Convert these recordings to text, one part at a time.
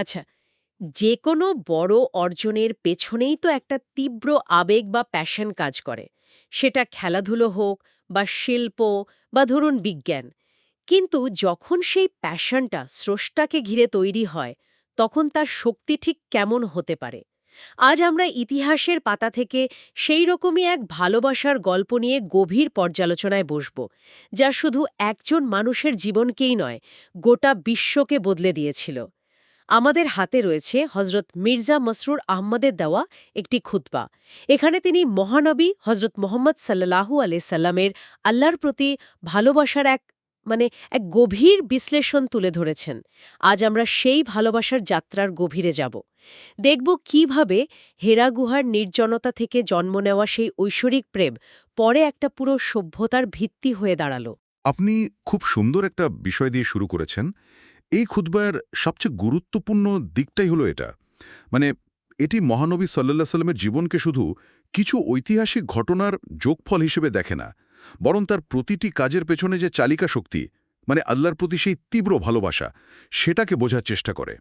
আচ্ছা যে কোনো বড় অর্জনের পেছনেই তো একটা তীব্র আবেগ বা প্যাশন কাজ করে। সেটা খেলাধুলো হোক বা শিল্প বা ধরুন বিজ্ঞান। কিন্তু যখন সেই প্যাশনটা স্রষ্টাকে ঘিরে তৈরি হয়, তখন তার শক্তি ঠিক কেমন হতে পারে? আজ আমরা ইতিহাসের পাতা থেকে সেই রকমই এক ভালোবাসার গল্প নিয়ে গভীর পর্যালোচনায় বসব, যা শুধু একজন মানুষের জীবনকেই নয়, গোটা বিশ্বকে বদলে দিয়েছিল। আমাদের হাতে রয়েছে হজরত মির্জা মসরুর আহমদের দেওয়া একটি খুতবা। এখানে তিনি মহানবী হজরত মোহাম্মদ সাল্লাহু সাল্লামের আল্লাহর প্রতি ভালোবাসার এক মানে এক গভীর বিশ্লেষণ তুলে ধরেছেন। আজ আমরা সেই ভালোবাসার যাত্রার গভীরে যাব। দেখব কীভাবে হেরা গুহার নির্জনতা থেকে জন্ম নেওয়া সেই ঐশ্বরিক প্রেম পরে একটা পুরো সভ্যতার ভিত্তি হয়ে দাঁড়াল। আপনি খুব সুন্দর একটা বিষয় দিয়ে শুরু করেছেন। এই খুতবায়ের সবচেয়ে গুরুত্বপূর্ণ দিকটাই হলো এটা। মানে এটি মহানবী সাল্লাহ সাল্লামের জীবনকে শুধু কিছু ঐতিহাসিক ঘটনার যোগফল হিসেবে দেখে না, বরং তার প্রতিটি কাজের পেছনে যে চালিকা শক্তি মানে আল্লাহর প্রতি সেই তীব্র ভালোবাসা, সেটাকে বোঝার চেষ্টা করে।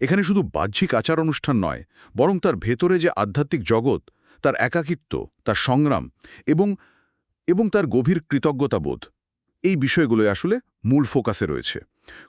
এখানে শুধু বাহ্যিক আচার অনুষ্ঠান নয়, বরং তার ভেতরে যে আধ্যাত্মিক জগৎ, তার একাকিত্ব, তার সংগ্রাম এবং এবং তার গভীর কৃতজ্ঞতাবোধ, এই বিষয়গুলোই আসলে মূল ফোকাসে রয়েছে।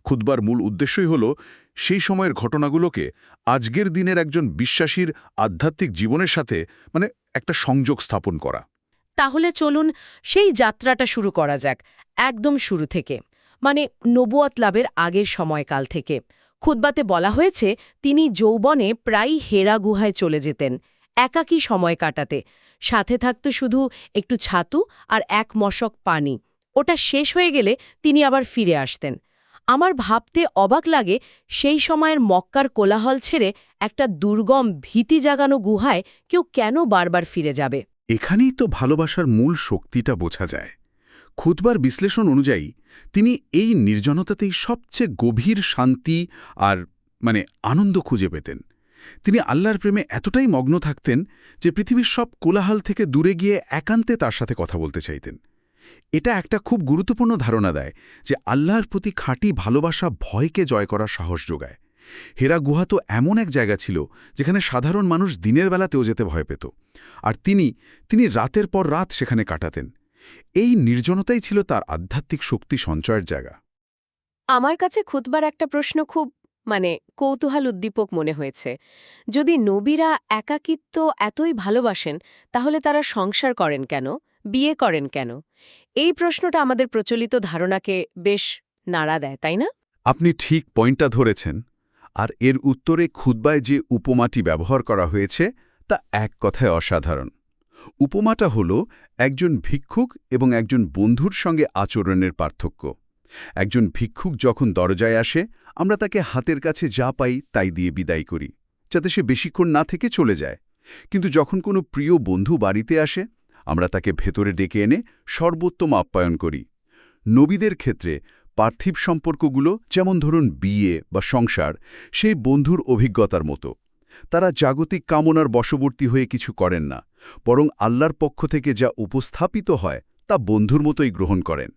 খুদবার মূল উদ্দেশ্যই হল সেই সময়ের ঘটনাগুলোকে আজকের দিনের একজন বিশ্বাসীর আধ্যাত্মিক জীবনের সাথে মানে একটা সংযোগ স্থাপন করা। তাহলে চলুন সেই যাত্রাটা শুরু করা যাক, একদম শুরু থেকে। মানে নবুয়ত লাভের আগের সময়কাল থেকে। খুদ্বাতে বলা হয়েছে, তিনি যৌবনে প্রায়ই হেরা গুহায় চলে যেতেন, একাকী সময় কাটাতে। সাথে থাকত শুধু একটু ছাতু আর এক মশক পানি। ওটা শেষ হয়ে গেলে তিনি আবার ফিরে আসতেন। আমার ভাবতে অবাক লাগে সেই সময়ের মক্কার কোলাহল ছেড়ে একটা দুর্গম ভীতি জাগানো গুহায় কেউ কেন বারবার ফিরে যাবে? এখানেই তো ভালোবাসার মূল শক্তিটা বোঝা যায়। খুতবার বিশ্লেষণ অনুযায়ী, তিনি এই নির্জনতাতেই সবচেয়ে গভীর শান্তি আর মানে আনন্দ খুঁজে পেতেন। তিনি আল্লাহর প্রেমে এতটাই মগ্ন থাকতেন যে পৃথিবীর সব কোলাহল থেকে দূরে গিয়ে একান্তে তার সাথে কথা বলতে চাইতেন। এটা একটা খুব গুরুত্বপূর্ণ ধারণা দেয় যে আল্লাহর প্রতি খাঁটি ভালোবাসা ভয়কে জয় করার সাহস যোগায়। হেরা গুহা তো এমন এক জায়গা ছিল যেখানে সাধারণ মানুষ দিনের বেলাতেও যেতে ভয় পেত। আর তিনি তিনি রাতের পর রাত সেখানে কাটাতেন। এই নির্জনতাই ছিল তার আধ্যাত্মিক শক্তি সঞ্চয়ের জায়গা। আমার কাছে খুতবার একটা প্রশ্ন খুব মানে কৌতূহল উদ্দীপক মনে হয়েছে। যদি নবীরা একাকিত্ব এতই ভালোবাসেন, তাহলে তারা সংসার করেন কেন? বিয়ে করেন কেন? এই প্রশ্নটা আমাদের প্রচলিত ধারণাকে বেশ নাড়া দেয়, তাই না? আপনি ঠিক পয়েন্টটা ধরেছেন, আর এর উত্তরে খুদ্বায় যে উপমাটি ব্যবহার করা হয়েছে তা এক কথায় অসাধারণ। উপমাটা হল একজন ভিক্ষুক এবং একজন বন্ধুর সঙ্গে আচরণের পার্থক্য। একজন ভিক্ষুক যখন দরজায় আসে, আমরা তাকে হাতের কাছে যা পাই তাই দিয়ে বিদায় করি, যাতে সে বেশিক্ষণ না থেকে চলে যায়। কিন্তু যখন কোনো প্রিয় বন্ধু বাড়িতে আসে আমরা তাকে ভেতরে ডেকে এনে সর্বোত্তম আপ্যায়ন করি। নবীদের ক্ষেত্রে পার্থিব সম্পর্কগুলো যেমন ধরুন বিয়ে বা সংসার, সেই বন্ধুর অভিজ্ঞতার মতো। তারা জাগতিক কামনার বশবর্তী হয়ে কিছু করেন না, বরং আল্লাহর পক্ষ থেকে যা উপস্থাপিত হয় তা বন্ধুর মতোই গ্রহণ করেন।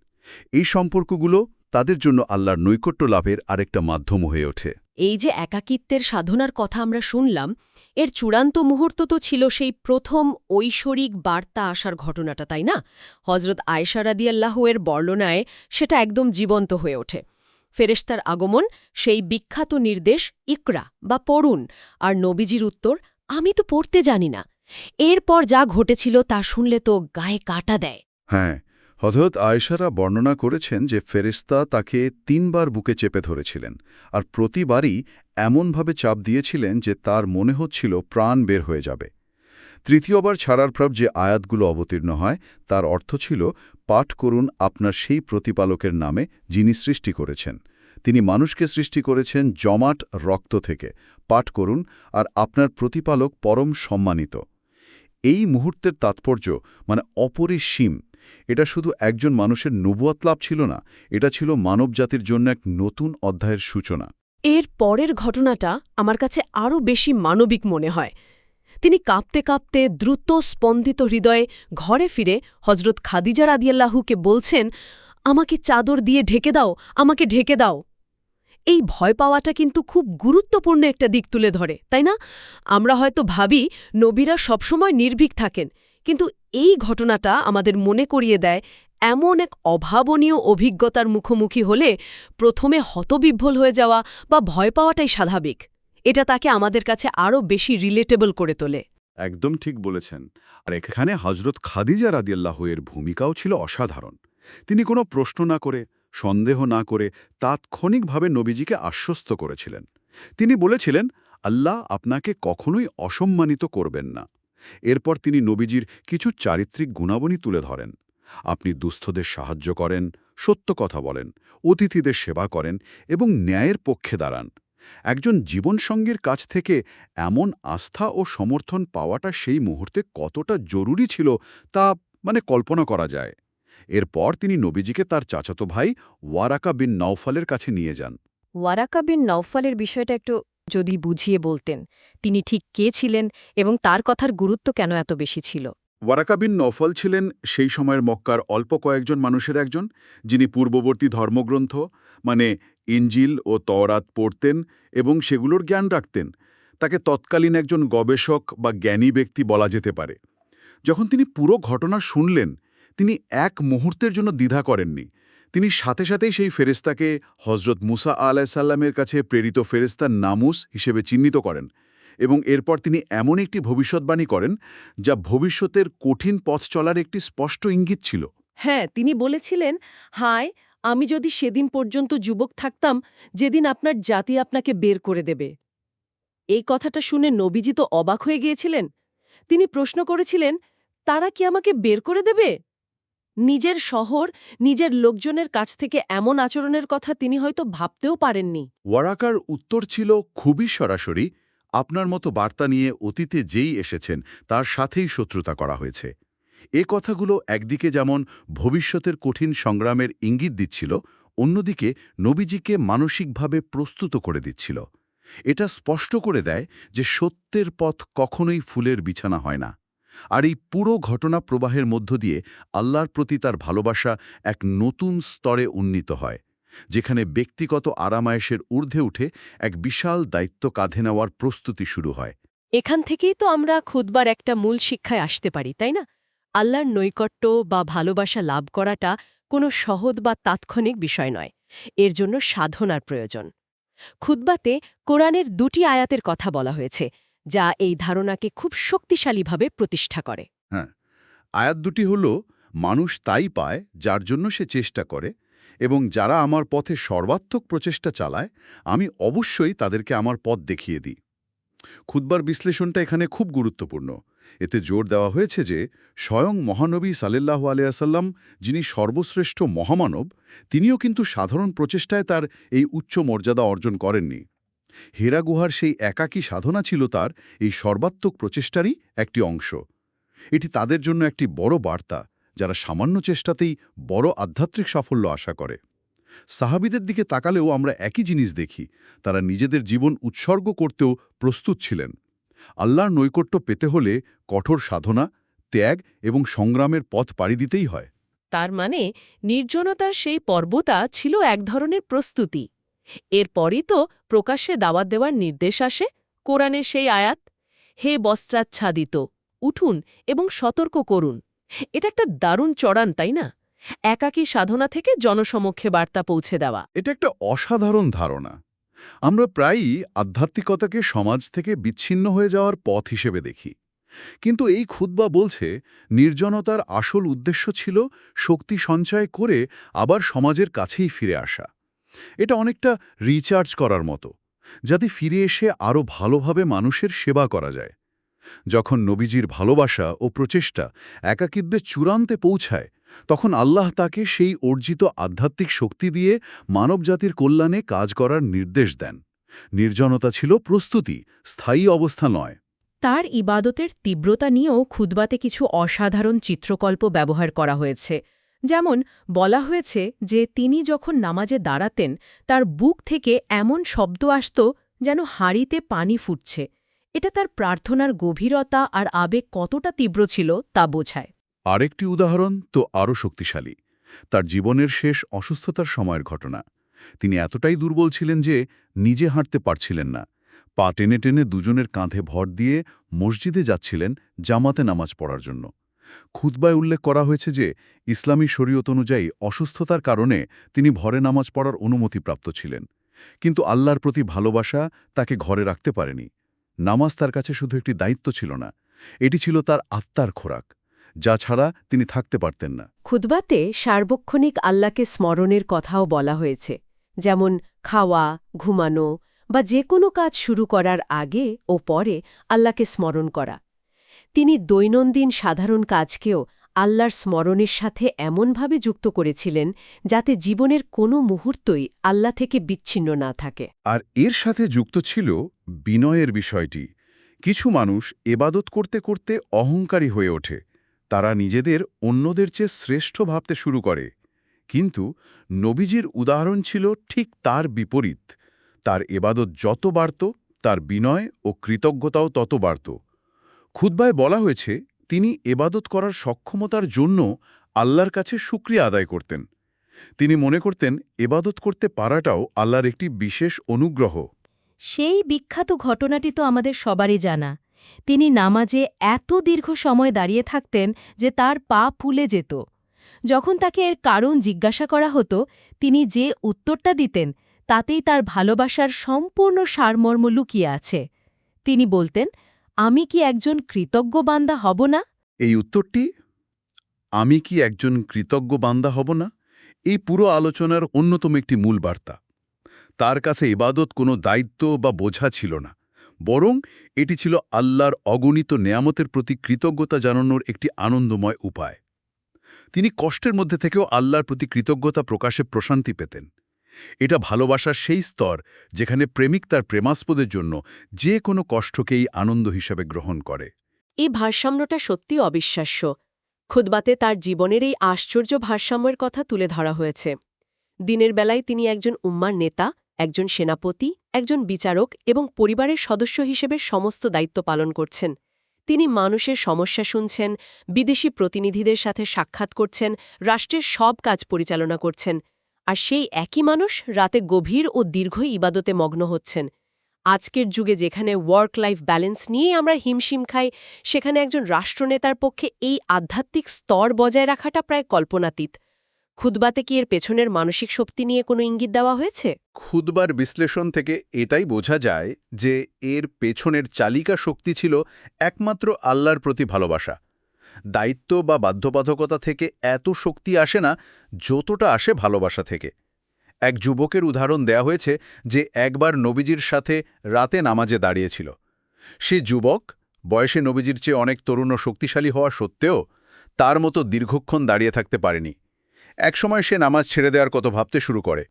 এই সম্পর্কগুলো তাদের জন্য আল্লাহর নৈকট্য লাভের আরেকটা মাধ্যম হয়ে ওঠে। এই যে একাকিত্বের সাধনার কথা আমরা শুনলাম এর চূড়ান্ত মুহূর্ত তো ছিল সেই প্রথম ঐশ্বরিক বার্তা আসার ঘটনাটা তাই না? হজরত আয়সারাদিয়াল্লাহ এর বর্ণনায় সেটা একদম জীবন্ত হয়ে ওঠে। ফেরেশতার আগমন সেই বিখ্যাত নির্দেশ ইকরা বা পড়ুন আর নবীজির উত্তর আমি তো পড়তে জানি না। এরপর যা ঘটেছিল তা শুনলে তো গায়ে কাটা দেয়। হ্যাঁ হজরত আয়েশারা বর্ণনা করেছেন যে ফেরিস্তা তাকে তিনবার বুকে চেপে ধরেছিলেন আর প্রতিবারই এমনভাবে চাপ দিয়েছিলেন যে তার মনে হচ্ছিল প্রাণ বের হয়ে যাবে। তৃতীয়বার ছাড়ার প্রাপ যে আয়াতগুলো অবতীর্ণ হয়, তার অর্থ ছিল, পাঠ করুন আপনার সেই প্রতিপালকের নামে যিনি সৃষ্টি করেছেন। তিনি মানুষকে সৃষ্টি করেছেন জমাট রক্ত থেকে। পাঠ করুন আর আপনার প্রতিপালক পরম সম্মানিত। এই মুহূর্তের তাৎপর্য মানে অপরিসীম এটা শুধু একজন মানুষের নবুয়াত লাভ ছিল না, এটা ছিল মানবজাতির জন্য এক নতুন অধ্যায়ের সূচনা। এর পরের ঘটনাটা আমার কাছে আরও বেশি মানবিক মনে হয়। তিনি কাঁপতে কাঁপতে দ্রুত স্পন্দিত হৃদয়ে ঘরে ফিরে হজরত খাদিজা রাদিয়াল্লাহুকে বলছেন, আমাকে চাদর দিয়ে ঢেকে দাও, আমাকে ঢেকে দাও। এই ভয় পাওয়াটা কিন্তু খুব গুরুত্বপূর্ণ একটা দিক তুলে ধরে, তাই না? আমরা হয়তো ভাবি, নবীরা সবসময় নির্ভীক থাকেন। কিন্তু এই ঘটনাটা আমাদের মনে করিয়ে দেয় এমন এক অভাবনীয় অভিজ্ঞতার মুখোমুখি হলে প্রথমে হতবিভ্বল হয়ে যাওয়া বা ভয় পাওয়াটাই স্বাভাবিক। এটা তাকে আমাদের কাছে আরও বেশি রিলেটেবল করে তোলে। একদম ঠিক বলেছেন। আর এখানে হজরত খাদিজা রাদিয়াল্লাহ এর ভূমিকাও ছিল অসাধারণ। তিনি কোনো প্রশ্ন না করে, সন্দেহ না করে তাৎক্ষণিকভাবে নবীজিকে আশ্বস্ত করেছিলেন। তিনি বলেছিলেন, আল্লাহ আপনাকে কখনোই অসম্মানিত করবেন না। এরপর তিনি নবীজির কিছু চারিত্রিক গুণাবলী তুলে ধরেন। আপনি দুস্থদের সাহায্য করেন, সত্য কথা বলেন, অতিথিদের সেবা করেন এবং ন্যায়ের পক্ষে দাঁড়ান। একজন জীবনসঙ্গীর কাছ থেকে এমন আস্থা ও সমর্থন পাওয়াটা সেই মুহূর্তে কতটা জরুরি ছিল তা মানে কল্পনা করা যায়। এরপর তিনি নবীজিকে তার চাচাতো ভাই ওয়ারাকা বিন নওফালের কাছে নিয়ে যান। ওয়ারাকা বিন নওফালের বিষয়টা একটু যদি বুঝিয়ে বলতেন, তিনি ঠিক কে ছিলেন এবং তার কথার গুরুত্ব কেন এত বেশি ছিল? ওয়ারাকা বিন নফল ছিলেন সেই সময়ের মক্কার অল্প কয়েকজন মানুষের একজন, যিনি পূর্ববর্তী ধর্মগ্রন্থ মানে ইঞ্জিল ও তওরাত পড়তেন এবং সেগুলোর জ্ঞান রাখতেন। তাকে তৎকালীন একজন গবেষক বা জ্ঞানী ব্যক্তি বলা যেতে পারে। যখন তিনি পুরো ঘটনা শুনলেন, তিনি এক মুহূর্তের জন্য দ্বিধা করেননি। তিনি সাথে সাথেই সেই ফেরেস্তাকে হজরত মুসা আলাইসাল্লামের কাছে প্রেরিত ফেরেস্তার নামুস হিসেবে চিহ্নিত করেন এবং এরপর তিনি এমন একটি ভবিষ্যৎবাণী করেন যা ভবিষ্যতের কঠিন পথ চলার একটি স্পষ্ট ইঙ্গিত ছিল। হ্যাঁ তিনি বলেছিলেন, হায়, আমি যদি সেদিন পর্যন্ত যুবক থাকতাম, যেদিন আপনার জাতি আপনাকে বের করে দেবে। এই কথাটা শুনে নবীজি তো অবাক হয়ে গিয়েছিলেন। তিনি প্রশ্ন করেছিলেন, তারা কি আমাকে বের করে দেবে? নিজের শহর, নিজের লোকজনের কাছ থেকে এমন আচরণের কথা তিনি হয়তো ভাবতেও পারেননি। ওয়ারাকার উত্তর ছিল, খুবই সরাসরি। আপনার মতো বার্তা নিয়ে অতীতে যেই এসেছেন, তার সাথেই শত্রুতা করা হয়েছে। এ কথাগুলো একদিকে যেমন ভবিষ্যতের কঠিন সংগ্রামের ইঙ্গিত দিচ্ছিল, অন্যদিকে নবীজিকে মানসিকভাবে প্রস্তুত করে দিচ্ছিল। এটা স্পষ্ট করে দেয় যে সত্যের পথ কখনোই ফুলের বিছানা হয় না। আর এই পুরো ঘটনা প্রবাহের মধ্য দিয়ে আল্লাহর প্রতি তার ভালোবাসা এক নতুন স্তরে উন্নীত হয়, যেখানে ব্যক্তিগত আরামায়েশের ঊর্ধ্বে উঠে এক বিশাল দায়িত্ব কাঁধে নেওয়ার প্রস্তুতি শুরু হয়। এখান থেকেই তো আমরা খুদবার একটা মূল শিক্ষায় আসতে পারি, তাই না? আল্লাহর নৈকট্য বা ভালোবাসা লাভ করাটা কোনো সহজ বা তাৎক্ষণিক বিষয় নয়, এর জন্য সাধনার প্রয়োজন। খুদ্বাতে কোরআনের দুটি আয়াতের কথা বলা হয়েছে যা এই ধারণাকে খুব শক্তিশালীভাবে প্রতিষ্ঠা করে। হ্যাঁ আয়াত দুটি হল, মানুষ তাই পায় যার জন্য সে চেষ্টা করে এবং যারা আমার পথে সর্বাত্মক প্রচেষ্টা চালায়, আমি অবশ্যই তাদেরকে আমার পথ দেখিয়ে দিই। খুদ্বার বিশ্লেষণটা এখানে খুব গুরুত্বপূর্ণ। এতে জোর দেওয়া হয়েছে যে, স্বয়ং মহানবী সাল্লাহ আলিয়াসাল্লাম যিনি সর্বশ্রেষ্ঠ মহামানব, তিনিও কিন্তু সাধারণ প্রচেষ্টায় তার এই উচ্চ মর্যাদা অর্জন করেননি। হেরা গুহার সেই একাকী সাধনা ছিল তার এই সর্বাত্মক প্রচেষ্টারই একটি অংশ। এটি তাদের জন্য একটি বড় বার্তা, যারা সামান্য চেষ্টাতেই বড় আধ্যাত্মিক সাফল্য আশা করে। সাহাবিদের দিকে তাকালেও আমরা একই জিনিস দেখি, তারা নিজেদের জীবন উৎসর্গ করতেও প্রস্তুত ছিলেন। আল্লাহর নৈকট্য পেতে হলে কঠোর সাধনা, ত্যাগ এবং সংগ্রামের পথ পাড়ি দিতেই হয়। তার মানে নির্জনতার সেই পর্বতা ছিল এক ধরনের প্রস্তুতি। এরপরই তো প্রকাশ্যে দাওয়াত দেওয়ার নির্দেশ আসে, কোরআনের সেই আয়াত, হে বস্ত্রাচ্ছাদিত, উঠুন এবং সতর্ক করুন। এটা একটা দারুণ চড়ান, তাই না? একাকী সাধনা থেকে জনসমক্ষে বার্তা পৌঁছে দেওয়া। এটা একটা অসাধারণ ধারণা। আমরা প্রায়ই আধ্যাত্মিকতাকে সমাজ থেকে বিচ্ছিন্ন হয়ে যাওয়ার পথ হিসেবে দেখি। কিন্তু এই খুদ্া বলছে, নির্জনতার আসল উদ্দেশ্য ছিল শক্তি সঞ্চয় করে আবার সমাজের কাছেই ফিরে আসা। এটা অনেকটা রিচার্জ করার মতো, যাতে ফিরে এসে আরও ভালোভাবে মানুষের সেবা করা যায়। যখন নবীজির ভালোবাসা ও প্রচেষ্টা একাকিত্বের চূড়ান্তে পৌঁছায়, তখন আল্লাহ তাকে সেই অর্জিত আধ্যাত্মিক শক্তি দিয়ে মানবজাতির কল্যাণে কাজ করার নির্দেশ দেন। নির্জনতা ছিল প্রস্তুতি, স্থায়ী অবস্থা নয়। তার ইবাদতের তীব্রতা নিয়েও খুদবাতে কিছু অসাধারণ চিত্রকল্প ব্যবহার করা হয়েছে। যেমন, বলা হয়েছে যে তিনি যখন নামাজে দাঁড়াতেন, তার বুক থেকে এমন শব্দ আসত যেন হাঁড়িতে পানি ফুটছে। এটা তার প্রার্থনার গভীরতা আর আবেগ কতটা তীব্র ছিল তা বোঝায়। আরেকটি উদাহরণ তো আরও শক্তিশালী। তার জীবনের শেষ অসুস্থতার সময়ের ঘটনা। তিনি এতটাই দুর্বল ছিলেন যে নিজে হাঁটতে পারছিলেন না। পা টেনে টেনে দুজনের কাঁধে ভর দিয়ে মসজিদে যাচ্ছিলেন জামাতে নামাজ পড়ার জন্য। খুতবায় উল্লেখ করা হয়েছে যে, ইসলামী শরীয়ত অনুযায়ী অসুস্থতার কারণে তিনি ভরে নামাজ পড়ার অনুমতিপ্রাপ্ত ছিলেন। কিন্তু আল্লাহর প্রতি ভালোবাসা তাকে ঘরে রাখতে পারেনি। নামাজ তার কাছে শুধু একটি দায়িত্ব ছিল না, এটি ছিল তার আত্মার খোরাক, যা ছাড়া তিনি থাকতে পারতেন না। খুতবাতে সার্বক্ষণিক আল্লাহকে স্মরণের কথাও বলা হয়েছে, যেমন খাওয়া, ঘুমানো বা যে কোনো কাজ শুরু করার আগে ও পরে আল্লাহকে স্মরণ করা। তিনি দৈনন্দিন সাধারণ কাজকেও আল্লাহর স্মরণের সাথে এমনভাবে যুক্ত করেছিলেন যাতে জীবনের কোনো মুহূর্তই আল্লাহ থেকে বিচ্ছিন্ন না থাকে। আর এর সাথে যুক্ত ছিল বিনয়ের বিষয়টি। কিছু মানুষ এবাদত করতে করতে অহংকারী হয়ে ওঠে। তারা নিজেদের অন্যদের চেয়ে শ্রেষ্ঠ ভাবতে শুরু করে। কিন্তু নবীজির উদাহরণ ছিল ঠিক তার বিপরীত। তার এবাদত যত বাড়ত, তার বিনয় ও কৃতজ্ঞতাও তত বাড়ত। খুদ্বায় বলা হয়েছে, তিনি এবাদত করার সক্ষমতার জন্য আল্লাহর কাছে শুক্রিয়া আদায় করতেন। তিনি মনে করতেন, এবাদত করতে পারাটাও আল্লাহর একটি বিশেষ অনুগ্রহ। সেই বিখ্যাত ঘটনাটি তো আমাদের সবারই জানা। তিনি নামাজে এত দীর্ঘ সময় দাঁড়িয়ে থাকতেন যে তার পা ফুলে যেত। যখন তাকে এর কারণ জিজ্ঞাসা করা হতো, তিনি যে উত্তরটা দিতেন, তাতেই তার ভালোবাসার সম্পূর্ণ সারমর্ম লুকিয়ে আছে। তিনি বলতেন আমি কি একজন কৃতজ্ঞ বান্দা হব না? এই উত্তরটি, আমি কি একজন কৃতজ্ঞ বান্দা হব না? এই পুরো আলোচনার অন্যতম একটি মূল বার্তা। তার কাছে ইবাদত কোনো দায়িত্ব বা বোঝা ছিল না, বরং এটি ছিল আল্লাহর অগণিত নেয়ামতের প্রতি কৃতজ্ঞতা জানানোর একটি আনন্দময় উপায়। তিনি কষ্টের মধ্যে থেকেও আল্লাহর প্রতি কৃতজ্ঞতা প্রকাশে প্রশান্তি পেতেন। এটা ভালোবাসার সেই স্তর যেখানে প্রেমিক তার প্রেমাস্পদের জন্য যে কোনো কষ্টকেই আনন্দ হিসাবে গ্রহণ করে। এই ভারসাম্যটা সত্যি অবিশ্বাস্য। খুদবাতে তার জীবনের এই আশ্চর্য ভারসাম্যের কথা তুলে ধরা হয়েছে। দিনের বেলায় তিনি একজন উম্মার নেতা, একজন সেনাপতি, একজন বিচারক এবং পরিবারের সদস্য হিসেবে সমস্ত দায়িত্ব পালন করছেন। তিনি মানুষের সমস্যা শুনছেন, বিদেশি প্রতিনিধিদের সাথে সাক্ষাৎ করছেন, রাষ্ট্রের সব কাজ পরিচালনা করছেন। আর সেই একই মানুষ রাতে গভীর ও দীর্ঘ ইবাদতে মগ্ন হচ্ছেন। আজকের যুগে যেখানে ওয়ার্ক লাইফ ব্যালেন্স নিয়ে আমরা হিমশিম খাই, সেখানে একজন রাষ্ট্রনেতার পক্ষে এই আধ্যাত্মিক স্তর বজায় রাখাটা প্রায় কল্পনাতীত। খুদবাতে কি এর পেছনের মানসিক শক্তি নিয়ে কোনো ইঙ্গিত দেওয়া হয়েছে? খুদবার বিশ্লেষণ থেকে এটাই বোঝা যায় যে এর পেছনের চালিকা শক্তি ছিল একমাত্র আল্লাহর প্রতি ভালোবাসা। দায়িত্ব বা বাধ্যবাধকতা থেকে এত শক্তি আসে না যতটা আসে ভালোবাসা থেকে। এক যুবকের উদাহরণ দেয়া হয়েছে যে একবার নবীজির সাথে রাতে নামাজে দাঁড়িয়েছিল। সে যুবক, বয়সে নবীজির চেয়ে অনেক তরুণ ও শক্তিশালী হওয়া সত্ত্বেও তার মতো দীর্ঘক্ষণ দাঁড়িয়ে থাকতে পারেনি। একসময় সে নামাজ ছেড়ে দেওয়ার কত ভাবতে শুরু করে।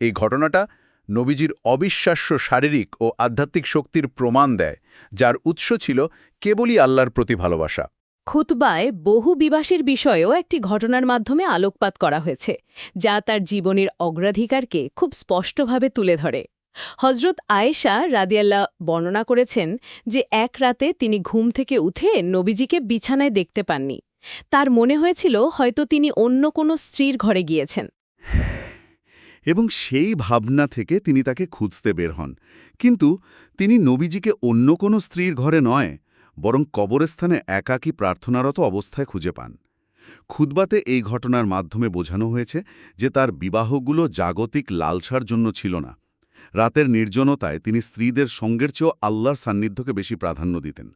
এই ঘটনাটা নবীজির অবিশ্বাস্য শারীরিক ও আধ্যাত্মিক শক্তির প্রমাণ দেয়, যার উৎস ছিল কেবলই আল্লাহর প্রতি ভালোবাসা। খুতবায় বহু বিবাসের বিষয়েও একটি ঘটনার মাধ্যমে আলোকপাত করা হয়েছে, যা তার জীবনের অগ্রাধিকারকে খুব স্পষ্টভাবে তুলে ধরে। হজরত আয়েশা রাদিয়াল্লাহ বর্ণনা করেছেন যে এক রাতে তিনি ঘুম থেকে উঠে নবীজিকে বিছানায় দেখতে পাননি। তার মনে হয়েছিল হয়তো তিনি অন্য কোনো স্ত্রীর ঘরে গিয়েছেন। এবং সেই ভাবনা থেকে তিনি তাকে খুঁজতে বের হন। কিন্তু তিনি নবীজিকে অন্য কোনো স্ত্রীর ঘরে নয় বরং কবরস্থানে একাকী প্রার্থনারত অবস্থায় খুঁজে পান। খুদবাতে এই ঘটনার মাধ্যমে বোঝানো হয়েছে যে তার বিবাহগুলো জাগতিক লালসার জন্য ছিল না। রাতের নির্জনতায় তিনি স্ত্রীদের সঙ্গের চেয়েও আল্লাহর সান্নিধ্যকে বেশি প্রাধান্য দিতেন।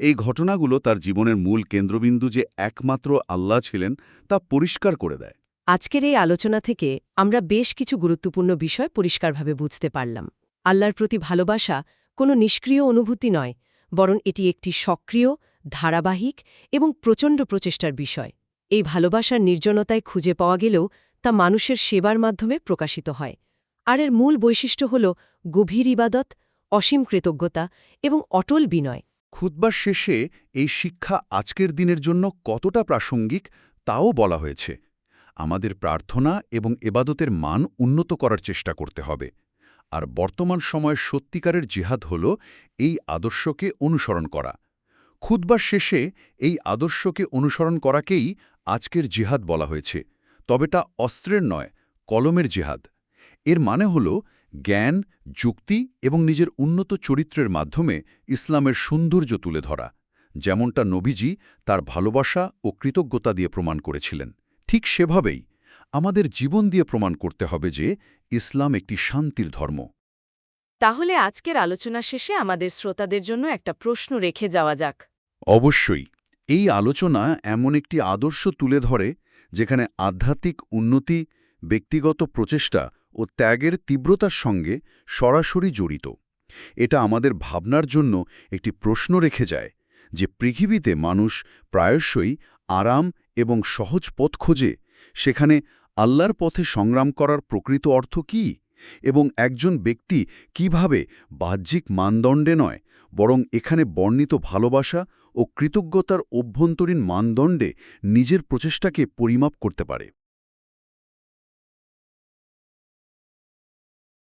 এই ঘটনাগুলো তার জীবনের মূল কেন্দ্রবিন্দু যে একমাত্র আল্লাহ ছিলেন, তা পরিষ্কার করে দেয়। আজকের এই আলোচনা থেকে আমরা বেশ কিছু গুরুত্বপূর্ণ বিষয় পরিষ্কারভাবে বুঝতে পারলাম। আল্লাহর প্রতি ভালোবাসা কোনো নিষ্ক্রিয় অনুভূতি নয় বরং এটি একটি সক্রিয়, ধারাবাহিক এবং প্রচণ্ড প্রচেষ্টার বিষয়। এই ভালোবাসার নির্জনতায় খুঁজে পাওয়া গেলেও তা মানুষের সেবার মাধ্যমে প্রকাশিত হয়। আর এর মূল বৈশিষ্ট্য হল গভীর ইবাদত, অসীম কৃতজ্ঞতা এবং অটল বিনয়। খুতবার শেষে এই শিক্ষা আজকের দিনের জন্য কতটা প্রাসঙ্গিক তাও বলা হয়েছে। আমাদের প্রার্থনা এবং এবাদতের মান উন্নত করার চেষ্টা করতে হবে। আর বর্তমান সময়ের সত্যিকারের জিহাদ হল এই আদর্শকে অনুসরণ করা। খুতবার শেষে এই আদর্শকে অনুসরণ করাকেই আজকের জিহাদ বলা হয়েছে। তবে তা অস্ত্রের নয়, কলমের জিহাদ। এর মানে হল জ্ঞান, যুক্তি এবং নিজের উন্নত চরিত্রের মাধ্যমে ইসলামের সৌন্দর্য তুলে ধরা, যেমনটা নবীজি তার ভালোবাসা ও কৃতজ্ঞতা দিয়ে প্রমাণ করেছিলেন। ঠিক সেভাবেই আমাদের জীবন দিয়ে প্রমাণ করতে হবে যে ইসলাম একটি শান্তির ধর্ম। তাহলে আজকের আলোচনা শেষে আমাদের শ্রোতাদের জন্য একটা প্রশ্ন রেখে যাওয়া যাক। অবশ্যই এই আলোচনা এমন একটি আদর্শ তুলে ধরে যেখানে আধ্যাত্মিক উন্নতি ব্যক্তিগত প্রচেষ্টা ও ত্যাগের তীব্রতার সঙ্গে সরাসরি জড়িত। এটা আমাদের ভাবনার জন্য একটি প্রশ্ন রেখে যায় যে পৃথিবীতে মানুষ প্রায়শই আরাম এবং সহজ পথ খোঁজে সেখানে আল্লাহর পথে সংগ্রাম করার প্রকৃত অর্থ কি? এবং একজন ব্যক্তি কীভাবে বাহ্যিক মানদণ্ডে নয়, বরং এখানে বর্ণিত ভালোবাসা ও কৃতজ্ঞতার অভ্যন্তরীণ মানদণ্ডে নিজের প্রচেষ্টাকে পরিমাপ করতে পারে।